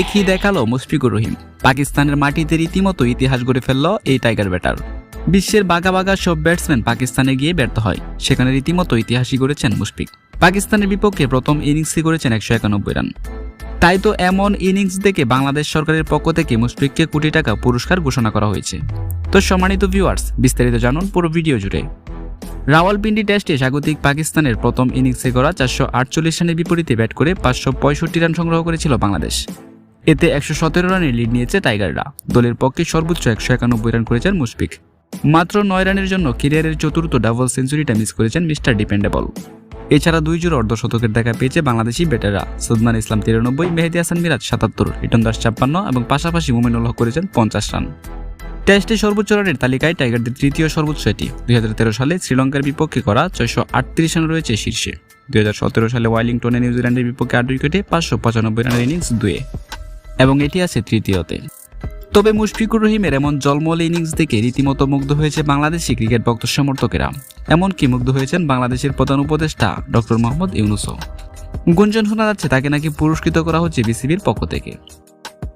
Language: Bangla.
একই দেখাল মুশফিকুর রহিম। পাকিস্তানের মাটিতে রীতিমতো ইতিহাস গড়ে ফেলল এই টাইগার ব্যাটার। বিশ্বের বাঘা বাঘা সব ব্যাটসম্যান পাকিস্তানে গিয়ে ব্যর্থ হয়, সেখানে রীতিমতো ইতিহাসই গড়েছেন মুশফিক। পাকিস্তানের বিপক্ষে প্রথম ইনিংসই করেছেন একশো একানব্বই রান। তাই তো এমন ইনিংস দেখে বাংলাদেশ সরকারের পক্ষ থেকে মুশফিককে কোটি টাকা পুরস্কার ঘোষণা করা হয়েছে। তো সম্মানিত ভিউয়ার্স বিস্তারিত জানুন পুরো ভিডিও জুড়ে। রাওয়ালপিন্ডি টেস্টে স্বাগতিক পাকিস্তানের প্রথম ইনিংসে করা চারশো আটচল্লিশ রানের বিপরীতে ব্যাট করে পাঁচশো পঁয়ষট্টি রান সংগ্রহ করেছিল বাংলাদেশ। এতে একশো সতেরো রানের লিড নিয়েছে টাইগাররা। দলের পক্ষে সর্বোচ্চ একশো একানব্বই রান করেছেন মুশফিক। মাত্র নয় রানের জন্য কেরিয়ারের চতুর্থ ডাবল সেঞ্চুরিটা মিস করেছেন মিস্টার ডিপেন্ডেবল এছাড়া দুই জোড় অর্ধশতকের দেখা পেয়েছে বাংলাদেশি ব্যাটাররা। সুদমান ইসলাম তিরানব্বই, মেহেদি হাসান মিরাজ সাতাত্তর রিটন দাস ছাপ্পান্ন এবং পাশাপাশি মুমিনুল হক করেছেন পঞ্চাশ রান। টেস্টে সর্বোচ্চ রানের তালিকায় টাইগারদের তৃতীয় সর্বোচ্চ এটি। দুই সালে শ্রীলঙ্কার বিপক্ষে করা ছয়শো আটত্রিশ রান রয়েছে শীর্ষে। দুই সালে ওয়ালিংটনে নিউজিল্যান্ডের বিপক্ষে আট উইকেটে পাঁচশো পঁচানব্বই রানের ইনিংস দুয়ে। এবং এটি আছে তৃতীয়তে। তবে মুশফিকুর রহিমের এমন জলমল ইনিংস দেখে রীতিমতো মুগ্ধ হয়েছে বাংলাদেশি ক্রিকেট ভক্ত সমর্থকেরা। এমনকি মুগ্ধ হয়েছেন বাংলাদেশের প্রধান উপদেষ্টা ডক্টর মোহাম্মদ ইউনুসও। গুঞ্জন শোনা যাচ্ছে তাকে নাকি পুরস্কৃত করা হচ্ছে বিসিবির পক্ষ থেকে।